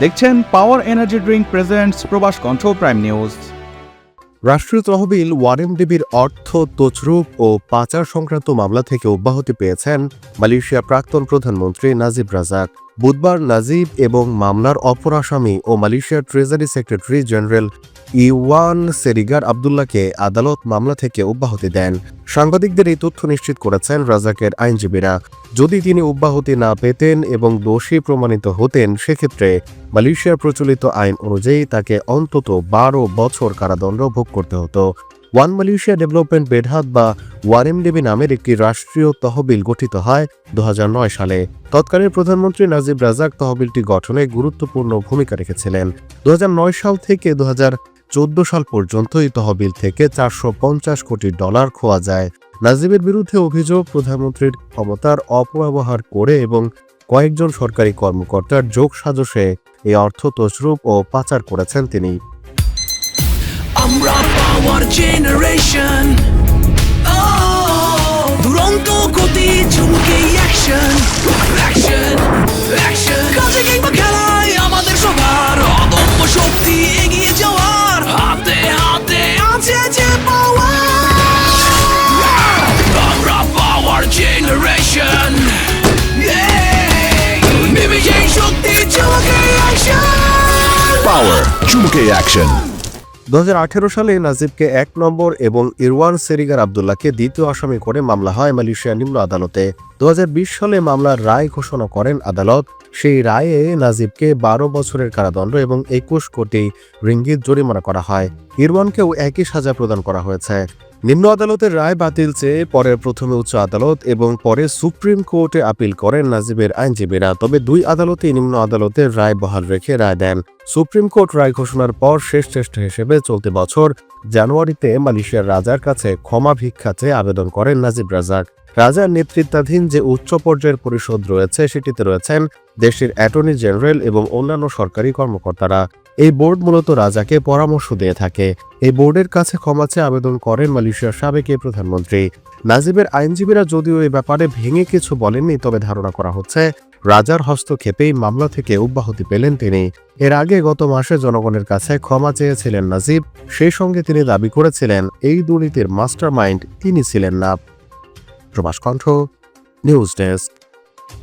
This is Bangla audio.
দেখছেন পাওয়ার এনার্জি ড্রিঙ্ক প্রেজেন্টস প্রবাস কণ্ঠ প্রাইম নিউজ রাষ্ট্রীয় তহবিল ওয়ারেম ওয়ারেমডিবির অর্থ, তছরূপ ও পাচার সংক্রান্ত মামলা থেকে অব্যাহতি পেয়েছেন মালয়েশিয়া প্রাক্তন প্রধানমন্ত্রী নাজিব রাজাক। বুধবার নাজিব এবং মামলার অপর আসামি ও মালয়েশিয়ার treasury secretary general Irwan Serigar আবদুল্লাহকে আদালত মামলা থেকে অব্যাহতি দেন। সাংবাদিকদের এই তথ্য নিশ্চিত করেছেন রাজাকের আইনজীবীরা। যদি তিনি অব্যাহতি না পেতেন এবং দোষী প্রমাণিত হতেন, সেক্ষেত্রে মালয়েশিয়ার প্রচলিত আইন অনুযায়ী তাকে অন্তত বারো বছর কারাদণ্ড ভোগ করতে হতো। ওয়ান মালয়েশিয়া ডেভেলপমেন্ট বেডহাত বা ওয়ারেমডেবি নামের একটি রাষ্ট্রীয় তহবিল গঠিত হয় দুহাজার নয় সালে। তৎকালীন প্রধানমন্ত্রী নাজিব রাজাক তহবিলটি গঠনে গুরুত্বপূর্ণ ভূমিকা রেখেছিলেন। দু হাজার নয় সাল থেকে দু চোদ্দ সাল পর্যন্ত এই তহবিল থেকে চারশো পঞ্চাশ কোটি ডলার খোয়া যায়। নাজিবের বিরুদ্ধে অভিযোগ, প্রধানমন্ত্রীর ক্ষমতার অপব্যবহার করে এবং কয়েকজন সরকারি কর্মকর্তার যোগ সাজসে এই অর্থ তছরূপ ও পাচার করেছেন তিনি। আমরা পাওয়ার জেনারেশন দুরন্ত গতি চুমকে অ্যাকশন অ্যাকশন অ্যাকশন কাজে কিংবা খেলায় আমাদের সবার অদম্য শক্তি এগিয়ে যাওয়ার হাতে হাতে আছে যে পাওয়ার আমরা পাওয়ার জেনারেশন Power চুমুকে অ্যাকশন দুহাজার আঠেরো সালে নাজিবকে এক নম্বর এবং ইরওয়ান সেরিগার আবদুল্লাহকে দ্বিতীয় আসামি করে মামলা হয় মালয়েশিয়া নিম্ন আদালতে। দু হাজার বিশ সালে মামলার রায় ঘোষণা করেন আদালত। সেই রায়ে নাজিবকে বারো বছরের কারাদণ্ড এবং একুশ কোটি রিঙ্গিত জরিমানা করা হয়। ইরওয়ানকেও একই সাজা প্রদান করা হয়েছে। নিম্ন আদালতের রায় বাতিল চেয়ে পরে প্রথমে উচ্চ আদালত এবং পরে সুপ্রিম কোর্টে আপিল করেন নাজিবের আইনজীবীরা। তবে দুই আদালতই নিম্ন আদালতের রায় বহাল রেখে রায় দেন। সুপ্রিম কোর্ট রায় ঘোষণার পর শেষ চেষ্টা হিসেবে চলতি বছর জানুয়ারিতে মালয়েশিয়ার রাজার কাছে ক্ষমা ভিক্ষা চেয়ে আবেদন করেন নাজিব রাজাক। রাজার নেতৃত্বাধীন যে উচ্চ পর্যায়ের পরিষদ রয়েছে, সেটিতে রয়েছেন দেশের অ্যাটর্নি জেনারেল এবং অন্যান্য সরকারি কর্মকর্তারা। এই বোর্ড মূলত রাজাকে পরামর্শ দিয়ে থাকে। এই বোর্ডের কাছে ক্ষমা চেয়ে আবেদন করেন মালয়েশিয়ার সাবেক এই প্রধানমন্ত্রী। নাজিবের আইনজীবীরা যদিও এ ব্যাপারে ভেঙে কিছু বলেননি, তবে ধারণা করা হচ্ছে, রাজার হস্তক্ষেপেই মামলা থেকে অব্যাহতি পেলেন তিনি। এর আগে গত মাসে জনগণের কাছে ক্ষমা চেয়েছিলেন নাজিব, সেই সঙ্গে তিনি দাবি করেছিলেন, এই দুর্নীতির মাস্টার মাইন্ড তিনি ছিলেন না। প্রবাস কণ্ঠ, নিউজ ডেস্ক।